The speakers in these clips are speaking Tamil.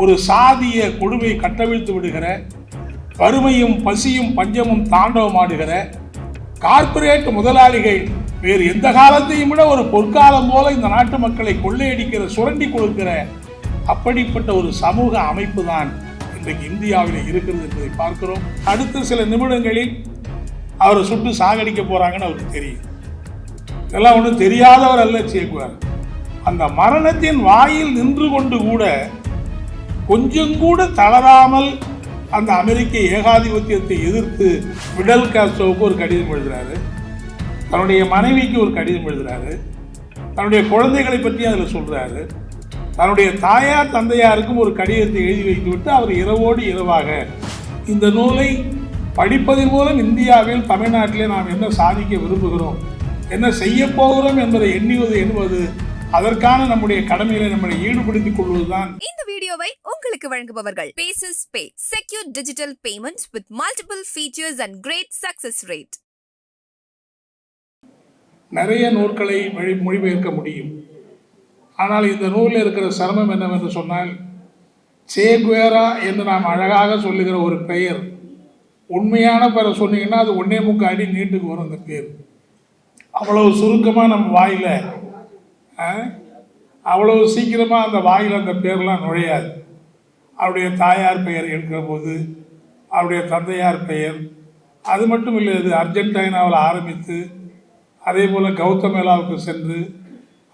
ஒரு சாதிய கொடுமை கட்டவிழ்த்து விடுகிற வறுமையும் பசியும் பஞ்சமும் தாண்டவமாடுகிற கார்ப்பரேட் முதலாளிகள் வேறு எந்த காலத்தையும் விட ஒரு பொற்காலம் போல இந்த நாட்டு மக்களை கொள்ளையடிக்கிற சுரண்டி கொடுக்கிற அப்படிப்பட்ட ஒரு சமூக அமைப்பு தான் இன்றைக்கு இந்தியாவில் இருக்கிறது என்பதை பார்க்கிறோம். அடுத்த சில நிமிடங்களில் அவரை சுட்டு சாகடிக்க போறாங்கன்னு அவருக்கு தெரியும். இதெல்லாம் ஒன்றும் தெரியாதவர் அல்ல சேக்குவார். அந்த மரணத்தின் வாயில் நின்று கொண்டு கூட கொஞ்சம் கூட தளராமல் அந்த அமெரிக்க ஏகாதிபத்தியத்தை எதிர்த்து விடல் காஸ்டோவுக்கு ஒரு கடிதம் எழுதுறாரு. தன்னுடைய மனைவிக்கு ஒரு கடிதம் எழுதுறாரு. தன்னுடைய குழந்தைகளை பற்றி அதில் சொல்கிறாரு தன்னுடைய தாயார் தந்தையாருக்கும் ஒரு கடிதத்தை எழுதி வைத்துவிட்டு அவர் இரவோடு இரவாக இந்த நூலை படிப்பதன் மூலம் இந்தியாவில் தமிழ்நாட்டிலே நாம் என்ன சாதிக்க விரும்புகிறோம் என்ன செய்ய போகிறோம் என்பதை எண்ணுவது என்பது அதற்கான நம்முடைய கடமையில நம்மளை ஈடுபடுத்திக் கொள்வதுதான். இந்த வீடியோவை உங்களுக்கு வழங்குபவர்கள் paces pay secure digital payments with multiple features and great success rate நிறைய நூல்களை மொழி மொழிபெயர்க்க முடியும். ஆனால் இந்த நூலில் இருக்கிற சிரமம் என்னவென்று சொன்னால் சேகுவேரா என்று நாம் அழகாக சொல்லுகிற ஒரு பெயர் உண்மையான பெயரை சொன்னீங்கன்னா அது ஒன்னே முக்க அடி நீட்டுக்கு வரும் அந்த பேர். அவ்வளவு சுருக்கமாக நம்ம வாயில் அவ்வளவு சீக்கிரமாக அந்த வாயில் அந்த பேர்லாம் நுழையாது. அவருடைய தாயார் பெயர் எடுக்கிற போது அவருடைய தந்தையார் பெயர். அது மட்டும் இல்லை இது அர்ஜென்டைனாவில் ஆரம்பித்து அதே போல் கௌதமேலாவுக்கு சென்று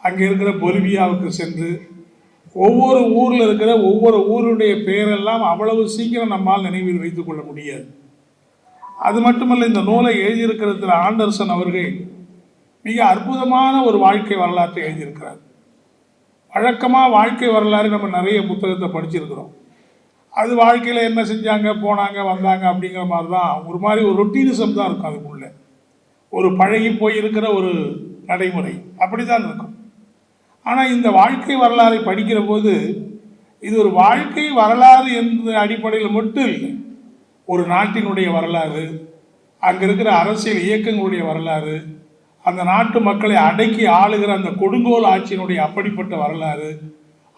அங்கே இருக்கிற பொலிவியாவுக்கு சென்று ஒவ்வொரு ஊரில் இருக்கிற ஒவ்வொரு ஊருடைய பெயரெல்லாம் அவ்வளவு சீக்கிரம் நம்மால் நினைவில் வைத்துக்கொள்ள முடியாது. அது மட்டுமல்ல இந்த நூலை எழுதியிருக்கிற திரு ஆண்டர்சன் அவர்கள் மிக அற்புதமான ஒரு வாழ்க்கை வரலாற்றை எழுதியிருக்கிறார். வழக்கமாக வாழ்க்கை வரலாறு நம்ம நிறைய புத்தகத்தை படிச்சிருக்கிறோம். அது வாழ்க்கையில் என்ன செஞ்சாங்க போனாங்க வந்தாங்க அப்படிங்கிற மாதிரி தான் ஒரு மாதிரி ஒரு ரொட்டீனிசம் தான் இருக்கும் அதுக்குள்ளே. ஒரு பழகி போய் இருக்கிற ஒரு நடைமுறை அப்படி தான் இருக்கும். ஆனால் இந்த வாழ்க்கை வரலாறை படிக்கிற போது இது ஒரு வாழ்க்கை வரலாறு என்ற அடிப்படையில் மட்டும் இல்லை ஒரு நாட்டினுடைய வரலாறு அங்கே இருக்கிற அரசியல் இயக்கங்களுடைய வரலாறு அந்த நாட்டு மக்களை அடக்கி ஆளுகிற அந்த கொடுங்கோல் ஆட்சியினுடைய அப்படிப்பட்ட வரலாறு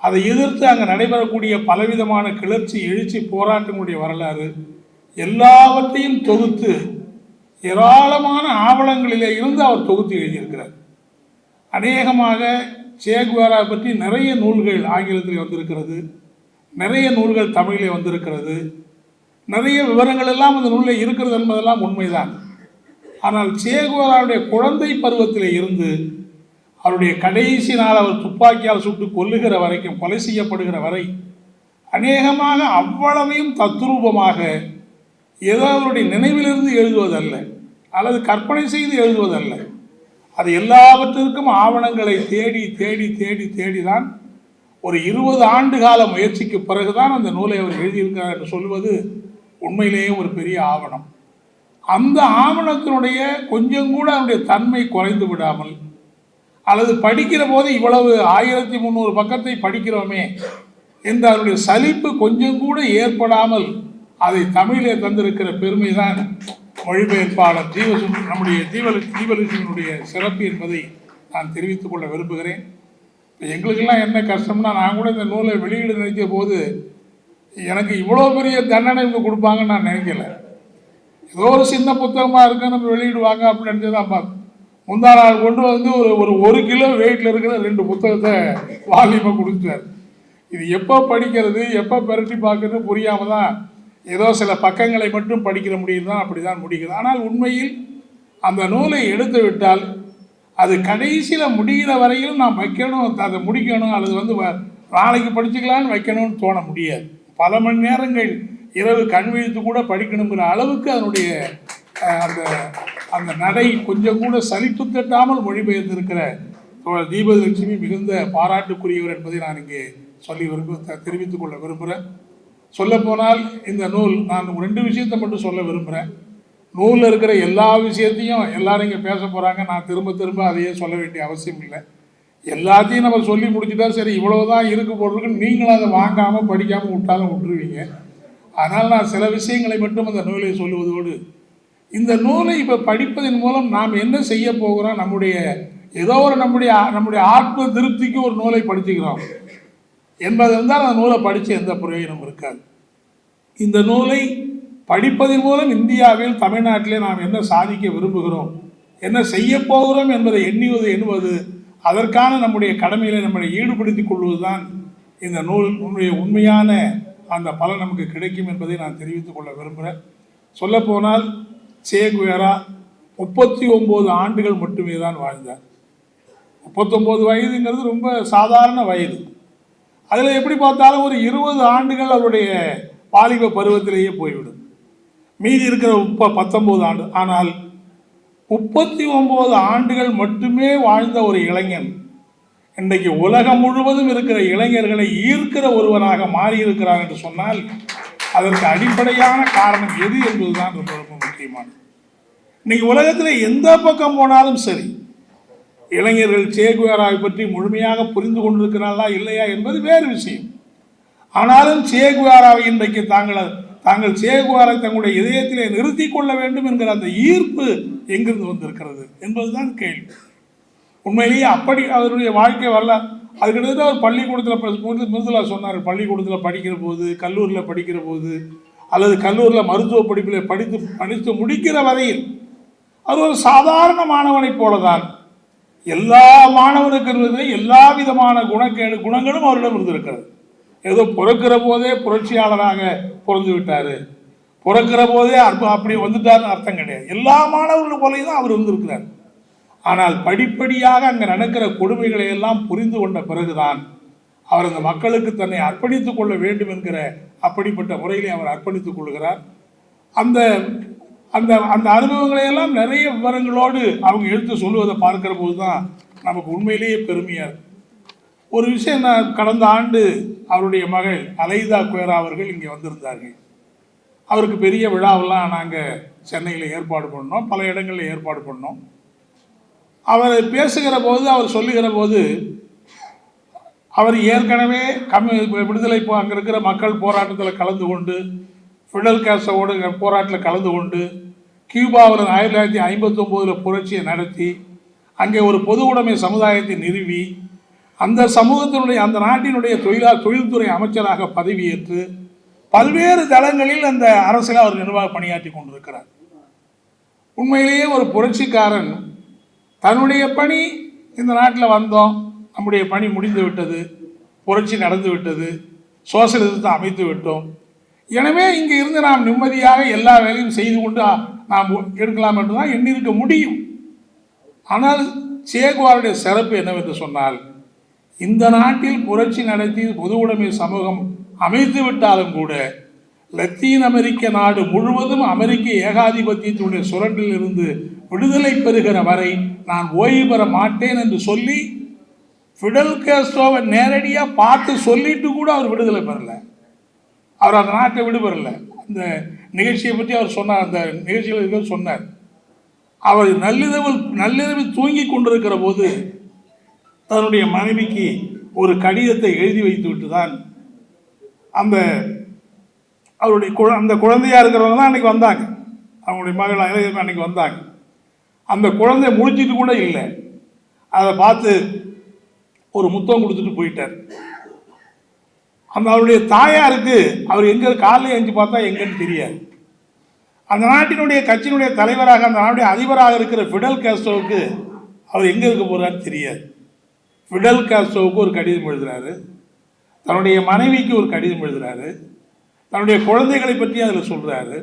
அதை எதிர்த்து அங்கே நடைபெறக்கூடிய பலவிதமான கிளர்ச்சி எழுச்சி போராட்டங்களுடைய வரலாறு எல்லாவற்றையும் தொகுத்து ஏராளமான ஆவணங்களிலே இருந்து அவர் தொகுத்து எழுதியிருக்கிறார். அநேகமாக சேகுவாரா பற்றி நிறைய நூல்கள் ஆங்கிலத்தில் வந்திருக்கிறது நிறைய நூல்கள் தமிழிலே வந்திருக்கிறது நிறைய விவரங்கள் எல்லாம் அந்த நூலில் இருக்கிறது என்பதெல்லாம் உண்மைதான். ஆனால் சேகுவாராவுடைய குழந்தை பருவத்தில் இருந்து அவருடைய கடைசி நாள் அவர் துப்பாக்கியால் சுட்டு கொல்லுகிற வரைக்கும் கொலை செய்யப்படுகிற வரை அநேகமாக அவ்வளவையும் தத்ரூபமாக ஏதோ அவருடைய நினைவிலிருந்து எழுதுவதல்ல அல்லது கற்பனை செய்து எழுதுவதல்ல. அது எல்லாவற்றிற்கும் ஆவணங்களை தேடி தேடி தேடி தேடி தான் ஒரு இருபது ஆண்டு கால முயற்சிக்கு பிறகுதான் அந்த நூலை அவர் எழுதியிருக்கிறார் என்று சொல்வது உண்மையிலேயே ஒரு பெரிய ஆவணம். அந்த ஆவணத்தினுடைய கொஞ்சம் கூட அதனுடைய தன்மை குறைந்து விடாமல் அல்லது படிக்கிற போது இவ்வளவு ஆயிரத்தி முந்நூறு பக்கத்தை படிக்கிறோமே என்ற அதனுடைய சலிப்பு கொஞ்சம் கூட ஏற்படாமல் அதை தமிழிலே தந்திருக்கிற பெருமை தான் மொழிபெயர்ப்பாளர் ஜீவசு நம்முடைய ஜீவ ஜீவலட்சுமியினுடைய சிறப்பு என்பதை நான் தெரிவித்துக் கொள்ள விரும்புகிறேன். இப்போ எங்களுக்கெல்லாம் என்ன கஷ்டம்னா நான் கூட இந்த நூலை வெளியிட நினைக்கிற போது எனக்கு இவ்வளோ பெரிய தண்டனை இவங்க கொடுப்பாங்கன்னு நான் நினைக்கல. ஏதோ ஒரு சின்ன புத்தகமாக இருக்கு நம்ம வெளியிடுவாங்க அப்படின்னு நினச்சி தான் முந்தா நாள் கொண்டு வந்து ஒரு ஒரு ஒரு கிலோ வெயிட்டில் இருக்கிற ரெண்டு புத்தகத்தை வால்யூமாக கொடுத்துட்டார். இது எப்போ படிக்கிறது எப்போ பெரட்டி பார்க்கறது புரியாமல் தான் ஏதோ சில பக்கங்களை மட்டும் படிக்கிற முடியும் தான் அப்படி தான் முடிகிறது. ஆனால் உண்மையில் அந்த நூலை எடுத்து விட்டால் அது கடைசியில் முடிகிற வரையிலும் நான் வைக்கணும் அதை முடிக்கணும் அல்லது வந்து வ- நாளைக்கு படிச்சுக்கலான்னு வைக்கணும்னு தோண முடியாது. பல மணி நேரங்கள் இரவு கண் விழித்து கூட படிக்கணுங்கிற அளவுக்கு அதனுடைய அந்த அந்த நடை கொஞ்சம் கூட சலிப்பு தட்டாமல் மொழிபெயர்ந்திருக்கிற தோழர் தீபலட்சுமி மிகுந்த பாராட்டுக்குரியவர் என்பதை நான் இங்கே சொல்லி விரும்ப த- தெரிவித்துக் கொள்ள விரும்புகிறேன் சொல்லப்போனால் இந்த நூல் நான் ரெண்டு விஷயத்தை மட்டும் சொல்ல விரும்புகிறேன் நூலில் இருக்கிற எல்லா விஷயத்தையும் எல்லாரும் இங்கே பேச போகிறாங்க நான் திரும்ப திரும்ப அதையே சொல்ல வேண்டிய அவசியம் இல்லை. எல்லாத்தையும் நம்ம சொல்லி முடிச்சுட்டா சரி இவ்வளவுதான் இருக்கு போடுறதுக்கு நீங்களும் அதை வாங்காமல் படிக்காமல் விட்டாலும் விட்டுருவீங்க. அதனால் நான் சில விஷயங்களை மட்டும் அந்த நூலை சொல்லுவதோடு இந்த நூலை இப்போ படிப்பதன் மூலம் நாம் என்ன செய்ய போகிறோம்? நம்முடைய ஏதோ ஒரு நம்முடைய நம்முடைய ஆத்ம திருப்திக்கு ஒரு நூலை படிச்சுக்கிறோம். என்பது இருந்தால் அந்த நூலை படித்து எந்த பிரயோஜனம் இருக்காது. இந்த நூலை படிப்பதன் மூலம் இந்தியாவில் தமிழ்நாட்டிலே நாம் என்ன சாதிக்க விரும்புகிறோம்? என்ன செய்ய போகிறோம் என்பதை எண்ணுவது எண்ணுவது அதற்கான நம்முடைய கடமையில நம்மளை ஈடுபடுத்திக் கொள்வதுதான் இந்த நூல் உண்மையான அந்த பலன் நமக்கு கிடைக்கும் என்பதை நான் தெரிவித்துக் கொள்ள விரும்புகிறேன். சொல்லப்போனால் சே குவேரா முப்பத்தி ஒம்பது ஆண்டுகள் மட்டுமே தான் வாழ்ந்தார். முப்பத்தொம்போது வயதுங்கிறது ரொம்ப சாதாரண வயது. அதில் எப்படி பார்த்தாலும் ஒரு இருபது ஆண்டுகள் அவருடைய வாலிப பருவத்திலேயே போய்விடும். மீதி இருக்கிற முப்ப பத்தொம்போது ஆண்டு ஆனால் முப்பத்தி ஒம்பது ஆண்டுகள் மட்டுமே வாழ்ந்த ஒரு இளைஞன் இன்றைக்கு உலகம் முழுவதும் இருக்கிற இளைஞர்களை ஈர்க்கிற ஒருவனாக மாறியிருக்கிறார் என்று சொன்னால் அதற்கு அடிப்படையான காரணம் எது என்பதுதான் ரொம்ப ரொம்ப முக்கியமானது. இன்னைக்கு உலகத்தில் எந்த பக்கம் போனாலும் சரி இளைஞர்கள் சேகுவேராவை பற்றி முழுமையாக புரிந்து கொண்டிருக்கிறார்களா இல்லையா என்பது வேறு விஷயம். ஆனாலும் சேகுவேராவை இன்றைக்கு தாங்கள் தாங்கள் சேகுவாரை தங்களுடைய இதயத்திலே நிறுத்தி கொள்ள வேண்டும் என்கிற அந்த ஈர்ப்பு எங்கிருந்து வந்திருக்கிறது என்பதுதான் கேள்வி. உண்மையிலேயே அப்படி அவருடைய வாழ்க்கை வரல அது கிட்டத்தட்ட அவர் பள்ளிக்கூடத்தில் மிருதுலா சொன்னார் பள்ளிக்கூடத்தில் படிக்கிற போது கல்லூரியில் படிக்கிற போது அல்லது கல்லூரியில் மருத்துவ படிப்பில் படித்து படித்து முடிக்கிற வரையில் அது ஒரு சாதாரண மாணவனைப் போல தான் எல்லா மாணவனுக்கு இருந்தது எல்லா விதமான குணக்கேடு குணங்களும் அவரிடம் இருந்திருக்கிறது. ஏதோ பிறக்கிற போதே புரட்சியாளராக பிறந்து விட்டார். பிறக்கிற போதே அற்ப அப்படி வந்துட்டார்னு அர்த்தம் கிடையாது. எல்லா மாணவர்கள் போலையும் தான் அவர் இருந்திருக்கிறார். ஆனால் படிப்படியாக அங்கே நடக்கிற கொடுமைகளை எல்லாம் புரிந்து கொண்ட பிறகுதான் அவர் அந்த மக்களுக்கு தன்னை அர்ப்பணித்துக் கொள்ள வேண்டும் என்கிற அப்படிப்பட்ட முறையிலே அவர் அர்ப்பணித்துக் கொள்கிறார். அந்த அந்த அந்த அனுபவங்களை எல்லாம் நிறைய விவரங்களோடு அவங்க எடுத்து சொல்லுவதை பார்க்கிற போது தான் நமக்கு உண்மையிலேயே பெருமையாக ஒரு விஷயம் நான் கடந்த ஆண்டு அவருடைய மகள் அலைதா குயரா அவர்கள் இங்கே வந்திருந்தார்கள். அவருக்கு பெரிய விழாவெல்லாம் நாங்கள் சென்னையில் ஏற்பாடு பண்ணோம் பல இடங்களில் ஏற்பாடு பண்ணோம். அவர் பேசுகிற போது அவர் சொல்லுகிற போது அவர் ஏற்கனவே கம்மி விடுதலை போ அங்கே இருக்கிற மக்கள் போராட்டத்தில் கலந்து கொண்டு ஃபிடல் கேசோடு போராட்டத்தில் கலந்து கொண்டு கியூபாவில் ஆயிரத்தி தொள்ளாயிரத்தி ஐம்பத்தொம்போதில் புரட்சியை நடத்தி அங்கே ஒரு பொது உடைமை சமுதாயத்தை நிறுவி அந்த சமூகத்தினுடைய அந்த நாட்டினுடைய தொழிலா தொழில்துறை அமைச்சராக பதவியேற்று பல்வேறு தளங்களில் அந்த அரசில் அவர் நிர்வாக பணியாற்றி கொண்டிருக்கிறார். உண்மையிலேயே ஒரு புரட்சிக்காரன் தன்னுடைய பணி இந்த நாட்டில் வந்தோம். நம்முடைய பணி முடிந்து விட்டது. புரட்சி நடந்து விட்டது. சோசியலிசத்தை அமைத்து விட்டோம். எனவே இங்கே இருந்து நாம் நிம்மதியாக எல்லா வேலையும் செய்து கொண்டு நாம் எடுக்கலாம் என்று தான் எண்ணிருக்க முடியும். ஆனால் சேகுவாருடைய சிறப்பு என்னவென்று சொன்னால் இந்த நாட்டில் புரட்சி நடத்தி பொது உடைமை சமூகம் அமைத்து விட்டாலும் கூட லத்தீன் அமெரிக்க நாடு முழுவதும் அமெரிக்க ஏகாதிபத்தியத்தினுடைய சுரண்டில் இருந்து விடுதலை பெறுகிற வரை நான் ஓய்வு பெற மாட்டேன் என்று சொல்லி ஃபிடல் கேஸ்ட்ரோவை நேரடியாக பார்த்து சொல்லிட்டு கூட அவர் விடுதலை பெறல. அவர் அந்த நாட்டை விடுபெறல அந்த நிகழ்ச்சியை பற்றி அவர் சொன்னார். அந்த நிகழ்ச்சியில் சொன்னார். அவர் நள்ளிரவில் நள்ளிரவில் தூங்கி கொண்டிருக்கிற போது தன்னுடைய மனைவிக்கு ஒரு கடிதத்தை எழுதி வைத்து விட்டு தான் அந்த அவருடைய குழ அந்த குழந்தையாக இருக்கிறவங்க தான் அன்னைக்கு வந்தாங்க. அவங்களுடைய மகள் இளைஞர் அன்னைக்கு வந்தாங்க. அந்த குழந்தைய முடிச்சிட்டு கூட இல்லை. அதை பார்த்து ஒரு முத்தம் கொடுத்துட்டு போயிட்டார். அந்த அவருடைய தாயாருக்கு அவர் எங்கே காலையில் எழுந்து பார்த்தா எங்கன்னு தெரியாது. அந்த நாட்டினுடைய கட்சியினுடைய தலைவராக அந்த நாட்டுடைய அதிபராக இருக்கிற ஃபிடல் கேஸ்டோவுக்கு அவர் எங்கே இருக்க போகிறான்னு தெரியாது. ஃபிடல் காஸ்ட்ரோவுக்கு ஒரு கடிதம் எழுதுகிறாரு தன்னுடைய மனைவிக்கு ஒரு கடிதம் எழுதுகிறாரு தன்னுடைய குழந்தைகளை பற்றி அதில் சொல்கிறாரு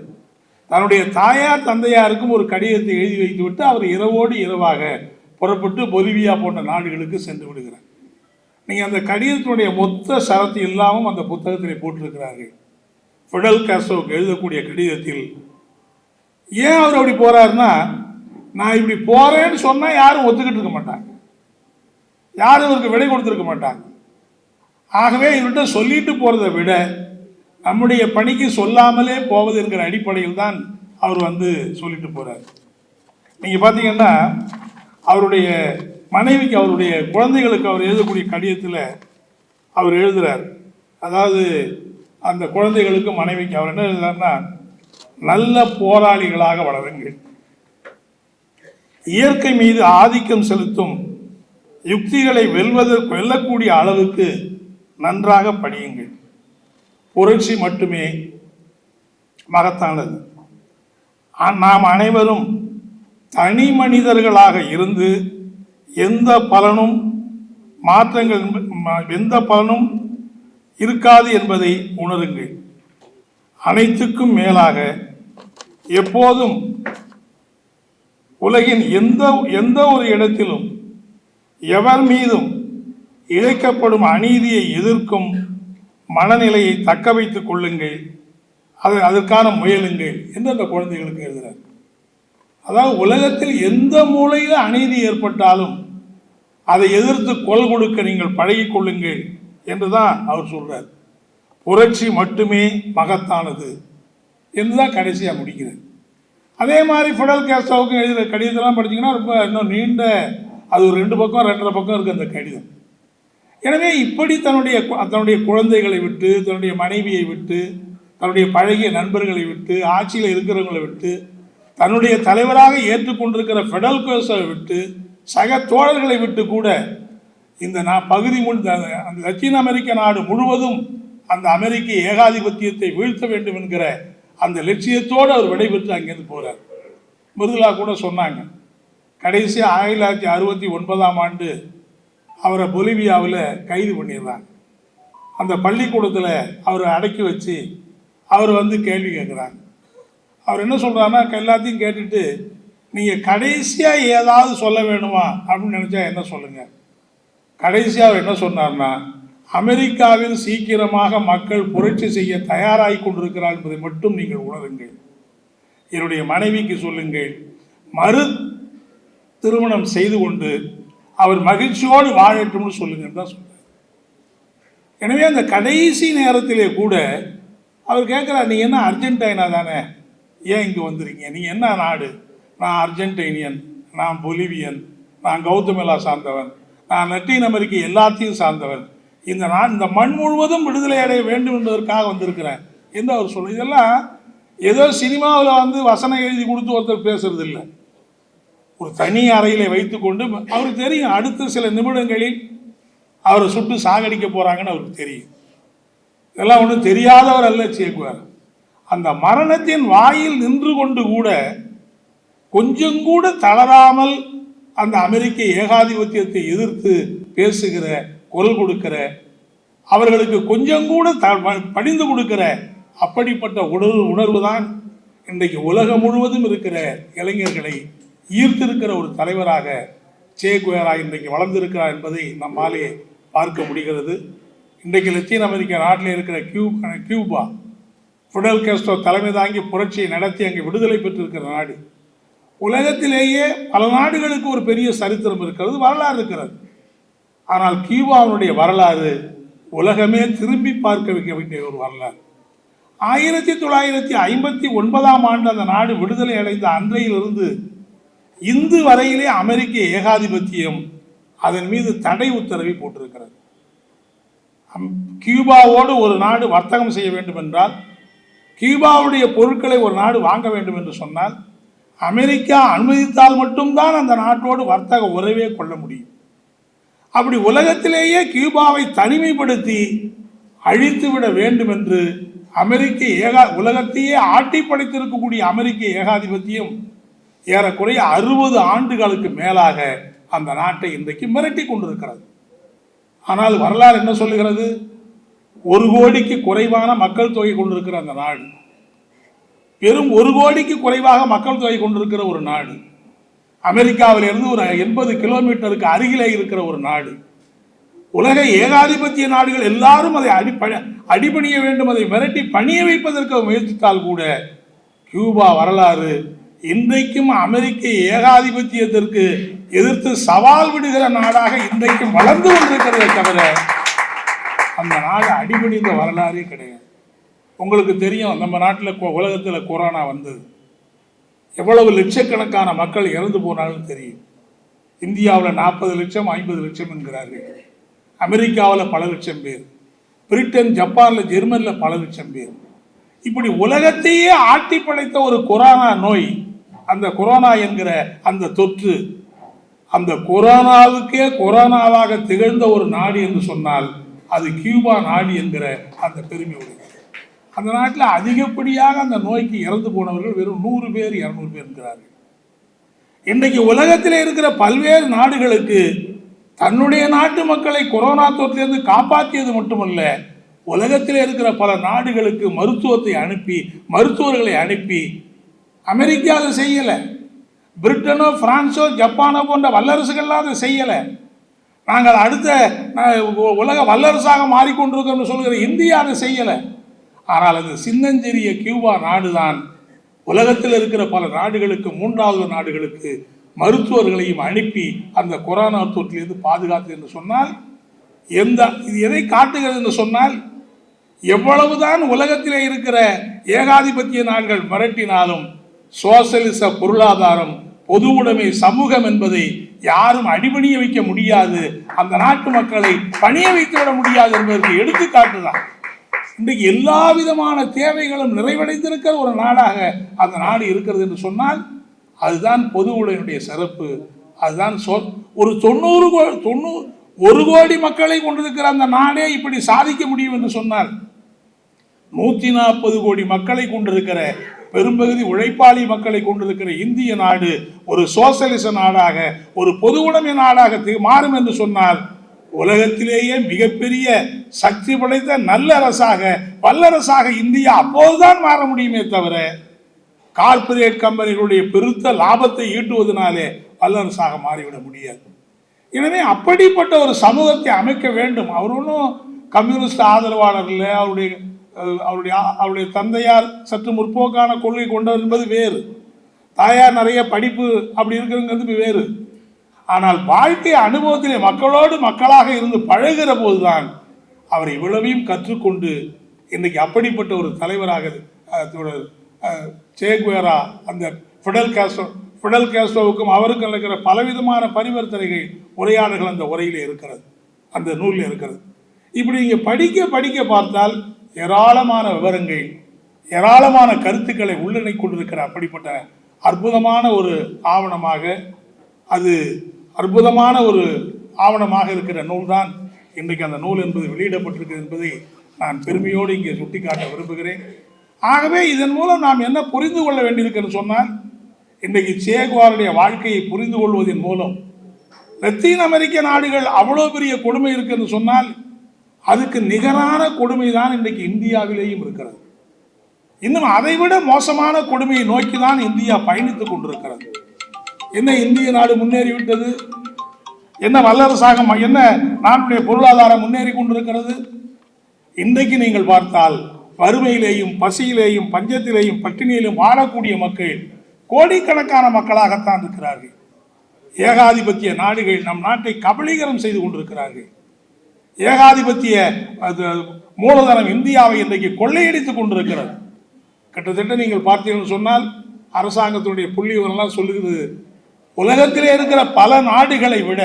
தன்னுடைய தாயார் தந்தையாருக்கும் ஒரு கடிதத்தை எழுதி வைத்து விட்டு அவர் இரவோடு இரவாக புறப்பட்டு பொலிவியா போன்ற நாடுகளுக்கு சென்று விடுகிறார். நீங்கள் அந்த கடிதத்தினுடைய மொத்த சரத்து இல்லாமல் அந்த புத்தகத்தில் போட்டிருக்கிறார்கள். ஃபிடல் காஸ்ட்ரோவுக்கு எழுதக்கூடிய கடிதத்தில் ஏன் அவர் அப்படி போகிறாருன்னா நான் இப்படி போகிறேன்னு சொன்னால் யாரும் ஒத்துக்கிட்டு இருக்க மாட்டாங்க. யாரும் இவருக்கு விடை கொடுத்துருக்க மாட்டாங்க. ஆகவே இவர்கிட்ட சொல்லிட்டு போகிறத விட நம்முடைய பணிக்கு சொல்லாமலே போவது என்கிற அடிப்படையில் தான் அவர் வந்து சொல்லிட்டு போகிறார் நீங்கள் பார்த்தீங்கன்னா அவருடைய மனைவிக்கு அவருடைய குழந்தைகளுக்கு அவர் எழுதக்கூடிய கடிதத்தில் அவர் எழுதுகிறார் அதாவது அந்த குழந்தைகளுக்கு மனைவிக்கு அவர் என்ன எழுதுறாருன்னா நல்ல போராளிகளாக வளருங்கள். இயற்கை மீது ஆதிக்கம் செலுத்தும் யுக்திகளை வெல்வதற்கு வெல்லக்கூடிய அளவுக்கு நன்றாக படியுங்கள். புரட்சி மட்டுமே மகத்தானது. நாம் அனைவரும் தனி மனிதர்களாக இருந்து எந்த பலனும் மாற்றங்கள் ம- எந்த பலனும் இருக்காது என்பதை உணருங்கள். அனைத்துக்கும் மேலாக எப்போதும் உலகின் எந்த எந்த ஒரு இடத்திலும் எவர் மீதும் இழைக்கப்படும் அநீதியை எதிர்க்கும் மனநிலையை தக்க வைத்துக் கொள்ளுங்கள். அது அதற்கான முயலுங்கள் என்று அந்த குழந்தைகளுக்கு எழுதுகிறார் அதாவது உலகத்தில் எந்த மூலையில் அநீதி ஏற்பட்டாலும் அதை எதிர்த்து குரல் கொடுக்க நீங்கள் பழகிக்கொள்ளுங்கள் என்று தான் அவர் சொல்றார். புரட்சி மட்டுமே மகத்தானது என்று தான் கடைசியாக முடிக்கிறார். அதே மாதிரி ஃபிடல் கேஸ்டாவுக்கு எழுதுகிற கடிதத்தெல்லாம் படிச்சீங்கன்னா ரொம்ப இன்னும் நீண்ட அது ஒரு ரெண்டு பக்கம் ரெண்டரை பக்கம் இருக்குது அந்த கடிதம். எனவே இப்படி தன்னுடைய தன்னுடைய குழந்தைகளை விட்டு தன்னுடைய மனைவியை விட்டு தன்னுடைய பழகிய நண்பர்களை விட்டு ஆட்சியில் இருக்கிறவங்களை விட்டு தன்னுடைய தலைவராக ஏற்றுக்கொண்டிருக்கிற ஃபெடல் கோஸை விட்டு சக தோழர்களை விட்டு கூட இந்த நான் பகுதி முன் அந்த லத்தீன் அமெரிக்க நாடு முழுவதும் அந்த அமெரிக்க ஏகாதிபத்தியத்தை வீழ்த்த வேண்டும் என்கிற அந்த லட்சியத்தோடு அவர் விடைபெற்று அங்கேருந்து போகிறார் மிருதுலா கூட சொன்னாங்க கடைசி ஆயிரத்தி தொள்ளாயிரத்தி அறுபத்தி ஒன்பதாம் ஆண்டு அவரை பொலிவியாவில் கைது பண்ணிடுறாங்க. அந்த பள்ளிக்கூடத்தில் அவரை அடக்கி வச்சு அவர் வந்து கேள்வி கேட்குறாங்க. அவர் என்ன சொல்கிறாருன்னா எல்லாத்தையும் கேட்டுட்டு நீங்கள் கடைசியாக ஏதாவது சொல்ல வேணுமா? அப்படின்னு நினச்சா என்ன சொல்லுங்கள் கடைசியாக அவர் என்ன சொன்னார்னா அமெரிக்காவில் சீக்கிரமாக மக்கள் புரட்சி செய்ய தயாராகி கொண்டிருக்கிறார் என்பதை மட்டும் நீங்கள் உணருங்கள். என்னுடைய மனைவிக்கு சொல்லுங்கள். மறு திருமணம் செய்து கொண்டு அவர் மகிழ்ச்சியோடு வாழட்டும்னு சொல்லுங்கன்னு தான் சொல்கிறார் எனவே அந்த கடைசி நேரத்திலே கூட அவர் கேட்குறார் நீ என்ன அர்ஜென்டைனா தானே? ஏன் இங்கே வந்துருக்கீங்க? நீ என்ன நாடு? நான் அர்ஜென்டைனியன் நான் பொலிவியன் நான் கௌதமிலா சார்ந்தவன் நான் லத்தீன் அமெரிக்க எல்லாத்தையும் சார்ந்தவன். இந்த நான் இந்த மண் முழுவதும் விடுதலை அடைய வேண்டும் என்பதற்காக வந்திருக்கிறேன். என்று அவர் சொல்லு இதெல்லாம் ஏதோ சினிமாவில் வந்து வசனம் எழுதி கொடுத்து ஒருத்தர் பேசுறது இல்லை ஒரு தனி அறையிலே வைத்துக்கொண்டு அவருக்கு தெரியும் அடுத்த சில நிமிடங்களில் அவரை சுட்டு சாகடிக்க போகிறாங்கன்னு அவருக்கு தெரியும். இதெல்லாம் ஒன்றும் தெரியாதவர் அல்ல சேக்குவார். அந்த மரணத்தின் வாயில் நின்று கொண்டு கூட கொஞ்சம் கூட தளராமல் அந்த அமெரிக்க ஏகாதிபத்தியத்தை எதிர்த்து பேசுகிற குரல் கொடுக்கிற அவர்களுக்கு கொஞ்சம் கூட த படிந்து கொடுக்கிற அப்படிப்பட்ட உணர்வு உணர்வு தான் இன்றைக்கு உலகம் முழுவதும் இருக்கிற இளைஞர்களை ஈர்த்திருக்கிற ஒரு தலைவராக சே குவேரா இன்றைக்கு வளர்ந்திருக்கிறார் என்பதை நம்மாலே பார்க்க முடிகிறது. இன்றைக்கு லத்தீன் அமெரிக்க நாட்டில் இருக்கிற கியூ கியூபா ஃபுடல் கேஸ்ட்ரோ தலைமை தாங்கி புரட்சியை நடத்தி அங்கே விடுதலை பெற்றிருக்கிற நாடு. உலகத்திலேயே பல நாடுகளுக்கு ஒரு பெரிய சரித்திரம் இருக்கிறது வரலாறு இருக்கிறது. ஆனால் கியூபாவுடைய வரலாறு உலகமே திரும்பி பார்க்க வைக்க வேண்டிய ஒரு வரலாறு. ஆயிரத்தி தொள்ளாயிரத்தி ஐம்பத்தி ஒன்பதாம் ஆண்டு அந்த நாடு விடுதலை அடைந்த அன்றையிலிருந்து இந்து வரையிலே அமெரிக்க ஏகாதிபத்தியம் அதன் மீது தடை உத்தரவை போட்டிருக்கிறது. அம்- கியூபாவோடு ஒரு நாடு வர்த்தகம் செய்ய வேண்டும் என்றால் கியூபாவுடைய பொருட்களை ஒரு நாடு வாங்க வேண்டும் என்று சொன்னால் அமெரிக்கா அனுமதித்தால் மட்டும்தான் அந்த நாட்டோடு வர்த்தக உறவே கொள்ள முடியும். அப்படி உலகத்திலேயே கியூபாவை தனிமைப்படுத்தி அழித்துவிட வேண்டும் என்று அமெரிக்க ஏகா உலகத்தையே ஆட்டி படைத்திருக்கக்கூடிய அமெரிக்க ஏகாதிபத்தியம் ஏறக்குறைய அறுபது ஆண்டுகளுக்கு மேலாக அந்த நாட்டை இன்றைக்கு மிரட்டி கொண்டிருக்கிறது. ஆனால் வரலாறு என்ன சொல்லுகிறது? ஒரு கோடிக்கு குறைவான மக்கள் தொகை கொண்டிருக்கிற அந்த நாடு. வெறும் ஒரு கோடிக்கு குறைவாக மக்கள் தொகை கொண்டிருக்கிற ஒரு நாடு. அமெரிக்காவிலிருந்து ஒரு எண்பது கிலோமீட்டருக்கு அருகிலே இருக்கிற ஒரு நாடு. உலக ஏகாதிபத்திய நாடுகள் எல்லாரும் அதை அடி அடிபணிய வேண்டும் அதை மிரட்டி பணிய வைப்பதற்கு முயற்சித்தால் கூட கியூபா வரலாறு இன்றைக்கும் அமெரிக்க ஏகாதிபத்தியத்திற்கு எதிர்த்து சவால் விடுகிற நாடாக இன்றைக்கும் வளர்ந்து கொண்டிருக்கிறதே தவிர அந்த நாடு அடிபணிந்த வரலாறே கிடையாது. உங்களுக்கு தெரியும் நம்ம நாட்டில் உலகத்தில் கொரோனா வந்தது. எவ்வளவு லட்சக்கணக்கான மக்கள் இறந்து போனாலும் தெரியும். இந்தியாவில் நாற்பது லட்சம் ஐம்பது லட்சம் என்கிறார்கள். அமெரிக்காவில் பல லட்சம் பேர். பிரிட்டன் ஜப்பானில் ஜெர்மனியில் பல லட்சம் பேர். இப்படி உலகத்தையே ஆட்டி படைத்த ஒரு கொரோனா நோய் அந்த கொரோனா என்கிற அந்த தொற்று அந்த கொரோனாவுக்கே கொரோனாவாக திகழ்ந்த ஒரு நாடு என்று சொன்னால் அது கியூபா நாடு என்கிற அந்த பெருமை உடையது. அந்த நாட்டில் அதிகப்படியாக அந்த நோய்க்கு இறந்து போனவர்கள் வெறும் நூறு பேர் இரநூறு பேர் இருக்கிறார்கள். இன்றைக்கு உலகத்தில் இருக்கிற பல்வேறு நாடுகளுக்கு தன்னுடைய நாட்டு மக்களை கொரோனா தொற்றிலிருந்து காப்பாற்றியது மட்டுமல்ல உலகத்தில் இருக்கிற பல நாடுகளுக்கு மருத்துவத்தை அனுப்பி மருத்துவர்களை அனுப்பி அமெரிக்கா அதை செய்யலை. பிரிட்டனோ பிரான்ஸோ ஜப்பானோ போன்ற வல்லரசுகள்லாம் அதை செய்யலை. நாங்கள் அடுத்த உலக வல்லரசாக மாறிக்கொண்டிருக்கோம்னு சொல்கிற இந்தியா அதை செய்யலை. ஆனால் அந்த சின்னஞ்சிறிய கியூபா நாடு தான் உலகத்தில் இருக்கிற பல நாடுகளுக்கு மூன்றாவது நாடுகளுக்கு மருத்துவர்களையும் அனுப்பி அந்த கொரோனா தொற்றிலிருந்து பாதுகாத்து என்று சொன்னால் எந்த இது எதை காட்டுகிறது என்று சொன்னால் எவ்வளவுதான் உலகத்திலே இருக்கிற ஏகாதிபத்திய நாடுகள் மிரட்டினாலும் சோசலிச பொருளாதாரம் பொது உடைமை சமூகம் என்பதை யாரும் அடிபணிய வைக்க முடியாது. அந்த நாட்டு மக்களை பணிய வைத்துவிட முடியாது என்பதற்கு எடுத்துக்காட்டுதான் இன்றைக்கு எல்லா விதமான தேவைகளும் நிறைவடைந்திருக்கிற ஒரு நாடாக அந்த நாடு இருக்கிறது என்று சொன்னால் அதுதான் பொது உடையினுடைய சிறப்பு. அதுதான் சொ ஒரு தொண்ணூறு கோ தொண்ணூறு ஒரு கோடி மக்களை கொண்டிருக்கிற அந்த நாடே இப்படி சாதிக்க முடியும் என்று சொன்னால் நூற்றி நாற்பது கோடி மக்களை கொண்டிருக்கிற பெரும்பகுதி உழைப்பாளி மக்களை கொண்டிருக்கிற இந்திய நாடு ஒரு சோசலிச நாடாக ஒரு பொதுவுடைமை நாடாக மாறும் என்று சொன்னால் உலகத்திலேயே மிகப்பெரிய சக்தி படைத்த நல்லரசாக வல்லரசாக இந்தியா அப்போதுதான் மாற முடியுமே தவிர கார்பரேட் கம்பெனிகளுடைய பெருத்த லாபத்தை ஈட்டுவதனாலே வல்லரசாக மாறிவிட முடியாது. எனவே அப்படிப்பட்ட ஒரு சமூகத்தை அமைக்க வேண்டும். அவர் ஒன்றும் கம்யூனிஸ்ட் ஆதரவாளர் இல்லை அவருடைய அவருடைய அவருடைய தந்தையார் சற்று முற்போக்கான கொள்கை கொண்டவர் என்பது வேறு. தாயார் நிறைய படிப்பு அப்படி இருக்கிறங்கிறது வேறு. ஆனால் வாழ்க்கை அனுபவத்திலே மக்களோடு மக்களாக இருந்து பழகிற போதுதான் அவர் இவ்வளவையும் கற்றுக்கொண்டு இன்றைக்கு அப்படிப்பட்ட ஒரு தலைவராக சேகுவேரா தோழர், அந்த ஃபிடல் காஸ்ட்ரோ ஃபிடல் காஸ்ட்ரோவுக்கும் அவருக்கும் இருக்கிற பலவிதமான பரிவர்த்தனைகள் உரையாடல்கள் அந்த உரையிலே இருக்கிறது அந்த நூலில் இருக்கிறது. இப்படி நீங்கள் படிக்க படிக்க பார்த்தால் ஏராளமான விவரங்கள் ஏராளமான கருத்துக்களை உள்ளடக்கி கொண்டிருக்கிற அப்படிப்பட்ட அற்புதமான ஒரு ஆவணமாக அது அற்புதமான ஒரு ஆவணமாக இருக்கிற நூல்தான் இன்றைக்கு அந்த நூல் என்பது வெளியிடப்பட்டிருக்கிறது என்பதை நான் பெருமையோடு இங்கே சுட்டிக்காட்ட விரும்புகிறேன். ஆகவே இதன் மூலம் நாம் என்ன புரிந்து கொள்ள வேண்டியிருக்குன்னு சொன்னால் இன்றைக்கு சேகுவாருடைய வாழ்க்கையை புரிந்து கொள்வதன் மூலம் லத்தீன் அமெரிக்க நாடுகள் அவ்வளோ பெரிய கொடுமை இருக்குன்னு சொன்னால் அதுக்கு நிகரான கொடுமை தான் இன்றைக்கு இந்தியாவிலேயும் இருக்கிறது. இன்னும் அதைவிட மோசமான கொடுமையை நோக்கி தான் இந்தியா பயணித்துக் கொண்டிருக்கிறது. என்ன இந்திய நாடு முன்னேறிவிட்டது? என்ன வல்லரசாக என்ன நாட்டுடைய பொருளாதாரம் முன்னேறி கொண்டிருக்கிறது? இன்றைக்கு நீங்கள் பார்த்தால் வறுமையிலேயும் பசியிலேயும் பஞ்சத்திலேயும் பட்டினியிலும் வாழக்கூடிய மக்கள் கோடிக்கணக்கான மக்களாகத்தான் இருக்கிறார்கள். ஏகாதிபத்திய நாடுகள் நம் நாட்டை கபலீகரம் செய்து கொண்டிருக்கிறார்கள். ஏகாதிபத்திய அது மூலதனம் இந்தியாவை இன்றைக்கு கொள்ளையடித்துக் கொண்டிருக்கிறது. கிட்டத்தட்ட நீங்கள் பார்த்தீங்கன்னு சொன்னால் அரசாங்கத்தினுடைய புள்ளி விவரம்லாம் சொல்லுகிறது. உலகத்திலே இருக்கிற பல நாடுகளை விட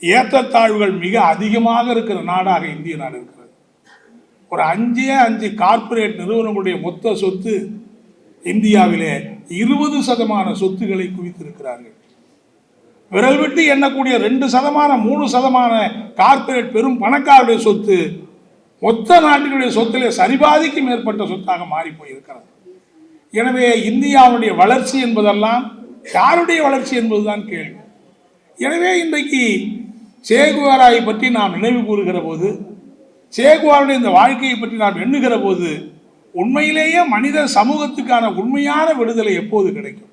ஏற்றத்தாழ்வுகள் மிக அதிகமாக இருக்கிற நாடாக இந்திய நாடு இருக்கிறது. ஒரு அஞ்சே அஞ்சு கார்ப்பரேட் நிறுவனங்களுடைய மொத்த சொத்து இந்தியாவிலே இருபது சதமான சொத்துக்களை குவித்திருக்கிறார்கள். விரல் விட்டு எண்ணக்கூடிய ரெண்டு சதமான மூணு சதமான கார்ப்பரேட் பெரும் பணக்காரருடைய சொத்து மொத்த நாட்டினுடைய சொத்திலே சரிபாதிக்கு மேற்பட்ட சொத்தாக மாறி போயிருக்கிறது. எனவே இந்தியாவுடைய வளர்ச்சி என்பதெல்லாம் யாருடைய வளர்ச்சி என்பதுதான் கேள்வி. எனவே இன்றைக்கு சேகுவாராயை பற்றி நாம் நினைவு கூறுகிற போது சேகுவாருடைய இந்த வாழ்க்கையை பற்றி நாம் எண்ணுகிற போது உண்மையிலேயே மனித சமூகத்துக்கான உண்மையான விடுதலை எப்போது கிடைக்கும்?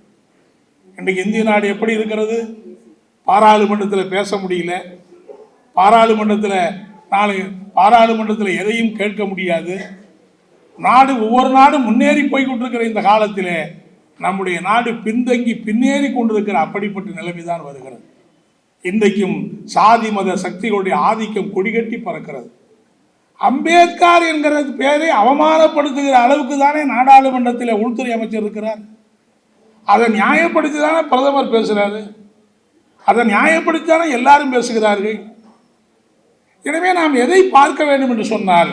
இன்றைக்கு இந்திய நாடு எப்படி இருக்கிறது? பாராளுமன்றத்தில் பேச முடியல. பாராளுமன்றத்தில் நாளை பாராளுமன்றத்தில் எதையும் கேட்க முடியாது. நாடு ஒவ்வொரு நாடும் முன்னேறி போய்கொண்டிருக்கிற இந்த காலத்தில் நம்முடைய நாடு பின்தங்கி பின்னேறி கொண்டிருக்கிற அப்படிப்பட்ட நிலைமைதான் வருகிறது. இன்றைக்கும் சாதி மத சக்திகளுடைய ஆதிக்கம் கொடிகட்டி பறக்கிறது. அம்பேத்கர் என்கிற பேரை அவமானப்படுத்துகிற அளவுக்கு தானே நாடாளுமன்றத்தில் உள்துறை அமைச்சர் இருக்கிறார். அதை நியாயப்படுத்தி தானே பிரதமர் பேசுகிறாரு அதை நியாயப்படுத்தான எல்லாரும் பேசுகிறார்கள். எனவே நாம் எதை பார்க்க வேண்டும் என்று சொன்னால்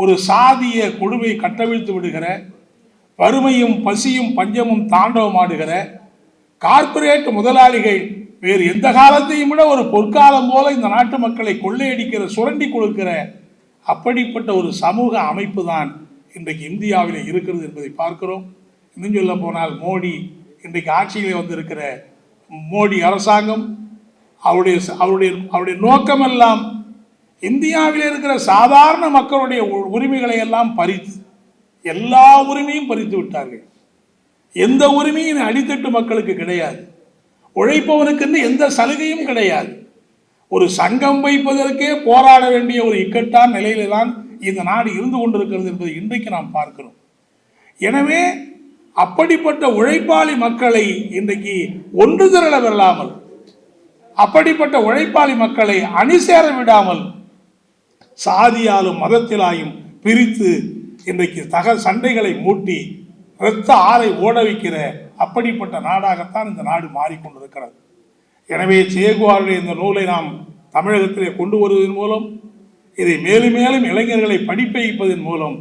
ஒரு சாதிய கொடுமை கட்டவிழ்த்து விடுகிற வறுமையும் பசியும் பஞ்சமும் தாண்டவமாடுகிற கார்ப்பரேட் முதலாளிகள் வேறு எந்த காலத்தையும் விட ஒரு பொற்காலம் போல இந்த நாட்டு மக்களை கொள்ளையடிக்கிற சுரண்டி கொடுக்கிற அப்படிப்பட்ட ஒரு சமூக அமைப்பு தான் இன்றைக்கு இந்தியாவில் இருக்கிறது என்பதை பார்க்கிறோம். இன்னும் சொல்ல போனால் மோடி இன்றைக்கு ஆட்சியிலே வந்திருக்கிற மோடி அரசாங்கம் அவருடைய அவருடைய அவருடைய நோக்கமெல்லாம் இந்தியாவில் இருக்கிற சாதாரண மக்களுடைய உ- உரிமைகளை எல்லாம் பறித்து எல்லா உரிமையும் பறித்து விட்டார்கள். எந்த உரிமையும் அடித்தட்டு மக்களுக்கு கிடையாது. உழைப்பவனுக்குன்னு எந்த சலுகையும் கிடையாது. ஒரு சங்கம் வைப்பதற்கே போராட வேண்டிய ஒரு இக்கட்டான நிலையில்தான் இந்த நாடு இருந்து கொண்டிருக்கிறது என்பதை இன்றைக்கு நாம் பார்க்கிறோம். எனவே அப்படிப்பட்ட உழைப்பாளி மக்களை இன்றைக்கு ஒன்று திரள விடாமல் அப்படிப்பட்ட உழைப்பாளி மக்களை அணி சேர விடாமல் சாதியாலும் மதத்திலாயும் பிரித்து இன்றைக்கு தக சண்டைகளை மூட்டி இரத்த ஆறை ஓட வைக்கிற அப்படிப்பட்ட நாடாகத்தான் இந்த நாடு மாறிக்கொண்டிருக்கிறது. எனவே சேகுவாருடைய இந்த நூலை நாம் தமிழகத்திலே கொண்டு வருவதன் மூலம் இதை மேலும் மேலும் இளைஞர்களை படிப்ப வைப்பதன் மூலம்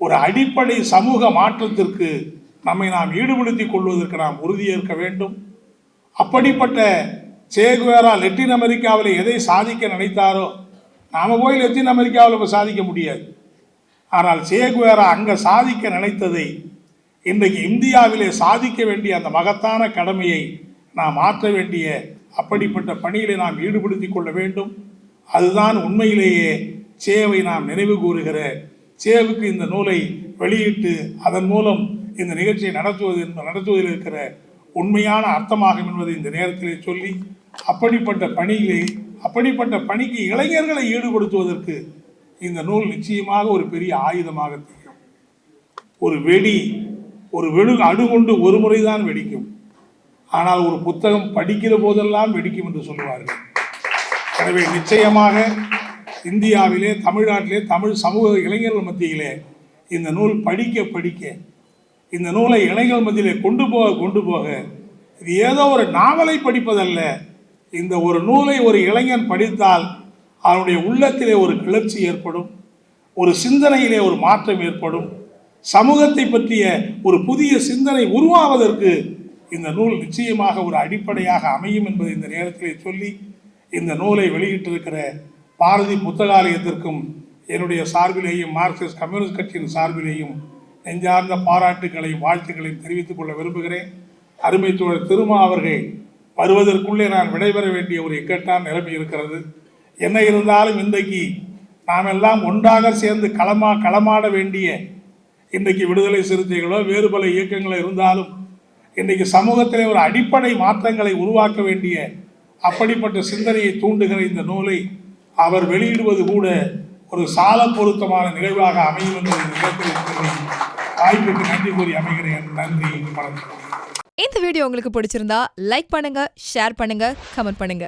ஒரு அடிப்படை சமூக மாற்றத்திற்கு நம்மை நாம் ஈடுபடுத்திக் கொள்வதற்கு நாம் உறுதியேற்க வேண்டும். அப்படிப்பட்ட சேகுவேரா லெட்டின் அமெரிக்காவில் எதை சாதிக்க நினைத்தாரோ நாம் போய் லெட்டின் அமெரிக்காவில் இப்போ சாதிக்க முடியாது. ஆனால் சேகுவேரா அங்கே சாதிக்க நினைத்ததை இன்றைக்கு இந்தியாவிலே சாதிக்க வேண்டிய அந்த மகத்தான கடமையை நாம் ஆற்ற வேண்டிய அப்படிப்பட்ட பணிகளை நாம் ஈடுபடுத்திக் கொள்ள வேண்டும். அதுதான் உண்மையிலேயே சேவை நாம் நினைவு கூறுகிற சேவுக்கு இந்த நூலை வெளியிட்டு அதன் மூலம் இந்த நிகழ்ச்சியை நடத்துவது என்ப- நடத்துவதில் இருக்கிற உண்மையான அர்த்தமாகும் என்பதை இந்த நேரத்திலே சொல்லி அப்படிப்பட்ட பணியிலே அப்படிப்பட்ட பணிக்கு இளைஞர்களை ஈடுபடுத்துவதற்கு இந்த நூல் நிச்சயமாக ஒரு பெரிய ஆயுதமாக தெரியும் ஒரு வெடி ஒரு வெடு அணுகுண்டு ஒரு முறைதான் வெடிக்கும். ஆனால் ஒரு புத்தகம் படிக்கிற போதெல்லாம் வெடிக்கும் என்று சொல்லுவார்கள். எனவே நிச்சயமாக இந்தியாவிலே தமிழ்நாட்டிலே தமிழ் சமூக இளைஞர்கள் மத்தியிலே இந்த நூல் படிக்க படிக்க இந்த நூலை இணைகள் மத்தியிலே கொண்டு போக கொண்டு போக. இது ஏதோ ஒரு நாவலை படிப்பதல்ல. இந்த ஒரு நூலை ஒரு இளைஞன் படித்தால் அவனுடைய உள்ளத்திலே ஒரு கிளர்ச்சி ஏற்படும். ஒரு சிந்தனையிலே ஒரு மாற்றம் ஏற்படும். சமூகத்தை பற்றிய ஒரு புதிய சிந்தனை உருவாவதற்கு இந்த நூல் நிச்சயமாக ஒரு அடிப்படையாக அமையும் என்பதை இந்த நேரத்திலே சொல்லி இந்த நூலை வெளியிட்டிருக்கிற பாரதி புத்தகாலயத்திற்கும் என்னுடைய சார்பிலேயும் மார்க்சிஸ்ட் கம்யூனிஸ்ட் கட்சியின் சார்பிலேயும் நெஞ்சார்ந்த பாராட்டுக்களை வாழ்த்துக்களை தெரிவித்துக் கொள்ள விரும்புகிறேன். அருமை தோழர் திருமா அவர்கள் வருவதற்குள்ளே நான் விடைபெற வேண்டிய ஒரு இக்கட்டான நிலைமை இருக்கிறது. என்ன இருந்தாலும் இன்றைக்கு நாம் எல்லாம் ஒன்றாக சேர்ந்து களமா களமாட வேண்டிய இன்றைக்கு விடுதலை சிறுத்தைகளோ வேறு பல இயக்கங்களோ இருந்தாலும் இன்றைக்கு சமூகத்திலே ஒரு அடிப்படை மாற்றங்களை உருவாக்க வேண்டிய அப்படிப்பட்ட சிந்தனையை தூண்டுகிற இந்த நூலை அவர் வெளியிடுவது கூட ஒரு சால பொருத்தமான நிகழ்வாக அமையும் என்பதை இந்த வாய்ப்புக்கு நன்றி கூறி அமைகிறேன். நன்றி வணக்கம். இந்த வீடியோ உங்களுக்கு பிடிச்சிருந்தா லைக் பண்ணுங்க ஷேர் பண்ணுங்க கமெண்ட் பண்ணுங்க.